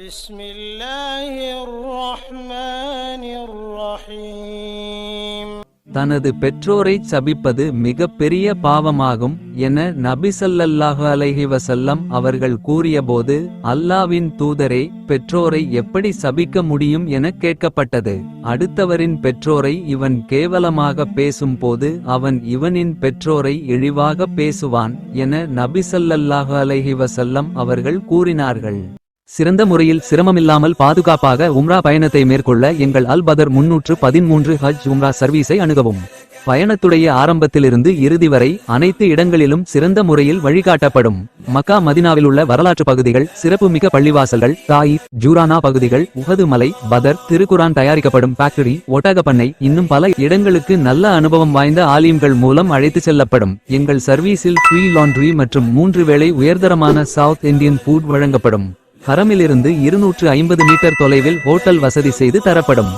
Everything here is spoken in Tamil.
بسم الله الرحمن الرحيم தனது பெற்றோரைச் சபிப்பது மிகப் பெரிய பாவமாகும் என நபிசல்லல்லாஹு அலைஹி வஸல்லம் அவர்கள் கூறியபோது அல்லாவின் தூதரே பெற்றோரை எப்படி சபிக்க முடியும் என கேட்கப்பட்டது அடுத்தவரின் பெற்றோரை இவன் கேவலமாக பேசும்போது அவன் இவனின் பெற்றோரை இழிவாக பேசுவான் என நபிசல்லல்லாஹு அலைஹி வஸல்லம் அவர்கள் கூறினார்கள் சிறந்த முறையில் சிரமமில்லாமல் பாதுகாப்பாக உம்ரா பயணத்தை மேற்கொள்ள எங்கள் அல் பதர் முன்னூற்று பதிமூன்று ஹஜ் உம்ரா சர்வீஸை அணுகவும். பயணத்துடைய ஆரம்பத்திலிருந்து இறுதி வரை அனைத்து இடங்களிலும் சிறந்த முறையில் வழிகாட்டப்படும். மக்கா மதினாவில் உள்ள வரலாற்று பகுதிகள் சிறப்புமிக்க பள்ளிவாசல்கள் தாயிப் ஜூரானா பகுதிகள் உகது மலை பதர் திருக்குரான் தயாரிக்கப்படும் ஃபேக்டரி ஒட்டக பண்ணை இன்னும் பல இடங்களுக்கு நல்ல அனுபவம் வாய்ந்த ஆலிம்கள் மூலம் அழைத்து செல்லப்படும். எங்கள் சர்வீஸில் ஃப்ரீ லாண்ட்ரி மற்றும் மூன்று வேளை உயர்தரமான சவுத் இந்தியன் ஃபுட் வழங்கப்படும். ஹரமிலிருந்து இருநூற்று ஐம்பது மீட்டர் தொலைவில் ஹோட்டல் வசதி செய்து தரப்படும்.